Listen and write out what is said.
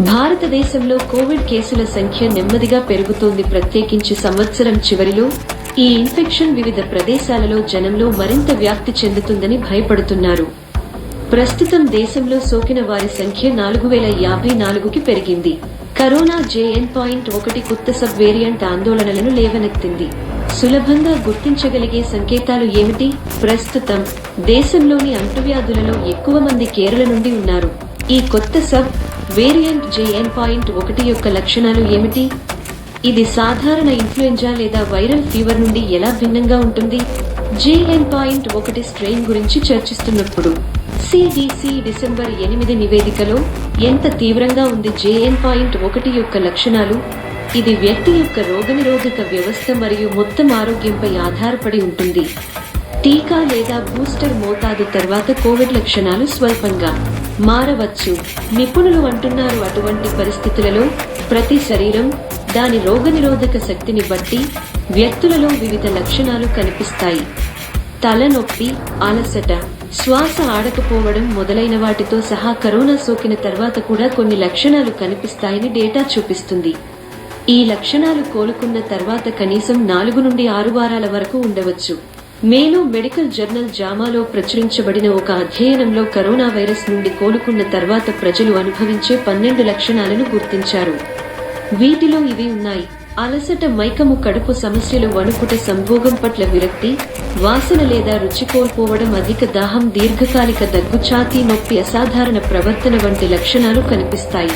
భారతదేశంలో కోవిడ్ కేసుల సంఖ్య నెమ్మదిగా పెరుగుతోంది ప్రత్యేకించి సంవత్సరం చివరిలో. ఈ ఇన్ఫెక్షన్ వివిధ ప్రదేశాలలో జనంలో మరింత వ్యాప్తి చెందుతుందని భయపడుతున్నారు. ప్రస్తుతం దేశంలో సోకిన వారి సంఖ్య నాలుగు వేల యాభై నాలుగుకి పెరిగింది. కరోనా జేఎన్ పాయింట్ ఒకటి కొత్త సబ్ వేరియంట్ ఆందోళనలను లేవనెత్తింది. సులభంగా గుర్తించగలిగే సంకేతాలు ఏమిటి? ప్రస్తుతం దేశంలోని అంటువ్యాధులలో ఎక్కువ మంది కేరళ నుండి ఉన్నారు. ఈ కొత్త సబ్ వేరియంట్ జేఎన్ పాయింట్ ఒకటి యొక్క లక్షణాలు ఏమిటి? ఇది సాధారణ ఇన్ఫ్లుయెంజా లేదా వైరల్ ఫీవర్ నుండి ఎలా భిన్నంగా ఉంటుంది? జేఎన్ పాయింట్ ఒకటి స్ట్రెయిన్ గురించి చర్చిస్తున్నప్పుడు సిడిసి డిసెంబర్ ఎనిమిది నివేదికలో ఎంత తీవ్రంగా ఉంది జేఎన్ పాయింట్ ఒకటి యొక్క లక్షణాలు? ఇది వ్యక్తి యొక్క రోగనిరోధక వ్యవస్థ మరియు మొత్తం ఆరోగ్యంపై ఆధారపడి ఉంటుంది. టీకా లేదా బూస్టర్ మోతాదు తర్వాత కోవిడ్ లక్షణాలు స్వల్పంగా మారవచ్చు. నిపుణులు అంటున్నారు అటువంటి పరిస్థితులలో ప్రతి శరీరం దాని రోగనిరోధక శక్తిని బట్టి వ్యక్తులలో వివిధ లక్షణాలు కనిపిస్తాయి. తలనొప్పి అలసట శ్వాస ఆడకపోవడం మొదలైన వాటితో సహా కరోనా సోకిన తర్వాత కూడా కొన్ని లక్షణాలు కనిపిస్తాయని డేటా చూపిస్తుంది. ఈ లక్షణాలు కోలుకున్న తర్వాత కనీసం నాలుగు నుండి ఆరు వారాల వరకు ఉండవచ్చు. మేలో మెడికల్ జర్నల్ జామాలో ప్రచురించబడిన ఒక అధ్యయనంలో కరోనా వైరస్ నుండి కోలుకున్న తర్వాత ప్రజలు అనుభవించే పన్నెండు లక్షణాలను గుర్తించారు. వీటిలో ఇవి ఉన్నాయి. అలసట మైకము కడుపు సమస్యలు వణుకుట సంభోగం పట్ల విరక్తి వాసన లేదా రుచి కోల్పోవడం అధిక దాహం దీర్ఘకాలిక దగ్గు ఛాతీ నొప్పి అసాధారణ ప్రవర్తన వంటి లక్షణాలు కనిపిస్తాయి.